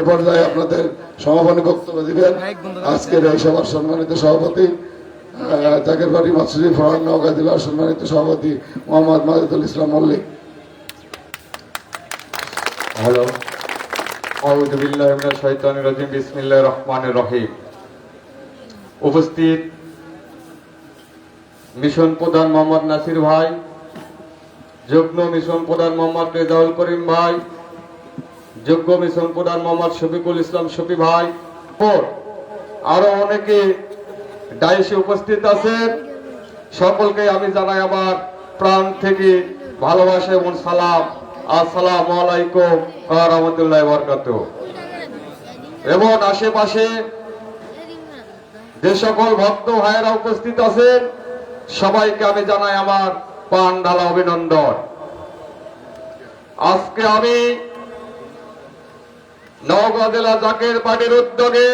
এ পর্যায়ে আপনাদের সমাপনী বক্তব্য দিবেন। আজকের এই সভার সম্মানিত সভাপতি জাকের বাড়ি মাসুরি ফরান নওগাঁ জেলার সম্মানিত সভাপতি মোহাম্মদ মাজিদুল ইসলাম মল্লিক। হ্যালো। উপস্থিত মিশন প্রধান মোহাম্মদ নাসির ভাই, যুগ্ম মিশন প্রধান মোহাম্মদ রেজাউল করিম ভাই যোগ্য মিশন প্রধান মোহাম্মদ শফিকুল ইসলাম শফি ভাই। ও আরও অনেকে ডাইসে উপস্থিত আছেন। সকলকে আমি জানাই আমার প্রাণ থেকে ভালোবাসা এবং সালাম। আসসালামু আলাইকুম রাহমাতুল্লাহি ওয়া বারাকাতুহু। এবং আশেপাশে যে সকল ভক্ত ভাইয়েরা উপস্থিত আছেন, সবাইকে আমি জানাই আমার পান ঢালা অভিনন্দন। আজকে আমি নওগাঁ জেলা জাকের পার্টির উদ্যোগে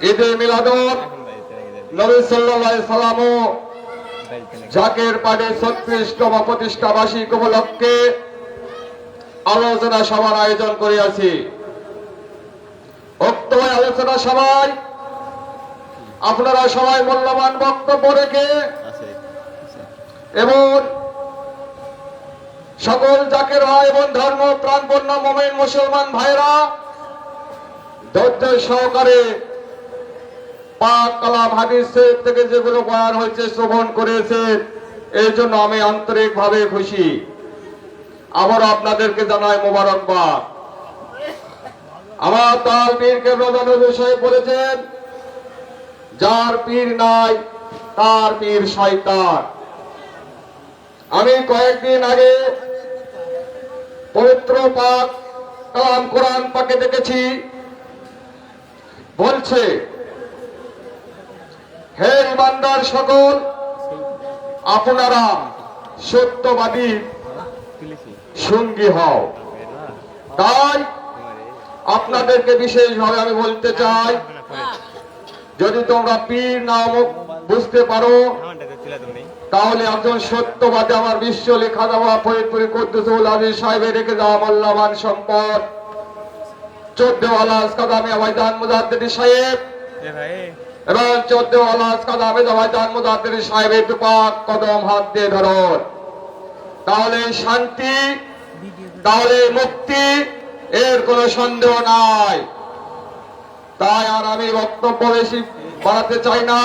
ঈদে মিলাদত নবী সাল্লাল্লাহু সাল্লাম জাকের পার্টির ছত্রিশতম প্রতিষ্ঠা বার্ষিক উপলক্ষে আলোচনা সভার আয়োজন করিয়াছি। উক্ত আলোচনা সভায় আপনারা সবাই মূল্যবান বক্তব্য রেখে এবং জাকের ভাই এবং ধর্ম প্রাণপন্ন মোমেন, মুসলমান ভাইরা ধৈর্য সহকারে পাক কালাম হাদিস থেকে যেগুলো বয়ান হয়েছে, শ্রবণ করেছে, এই জন্য আমি আন্তরিক ভাবে খুশি। আবার আপনাদেরকে জানাই মোবারকবাদ। আমার তাল পীরকে প্রধান বিষয়ে বলেছেন, যার পীর নাই, তার পীর শয়তান। আমি কয়েকদিন আগে পবিত্র পাক কালাম কোরআন পাকে দেখেছি। বলছে, হে ইমানদার সকল, আপনারা সত্যবাদী সঙ্গী হও। তাই আপনাদেরকে বিশেষভাবে আমি বলতে চাই, যদি তোমরা পীর নাম বুঝতে পারো তাহলে একজন সত্যবাদী আমার বিশ্ব লেখা দেওয়া ফরিদপুরি কুদ্দুসুল আলী সাহেবের রেখে যাওয়া মূল্যবান সম্পদ। আবাইদান মুজাদ্দিদি সাহেব। এবং কাদামি আবাইদান মুজাদ্দিদি সাহেবের দুপাক কদম হাত দিয়ে ধরুন। তাহলে শান্তি তাহলে মুক্তি এর কোনো সন্দেহ নাই। তাই আর আমি বক্তব্য বেশি বাড়াতে চাই না।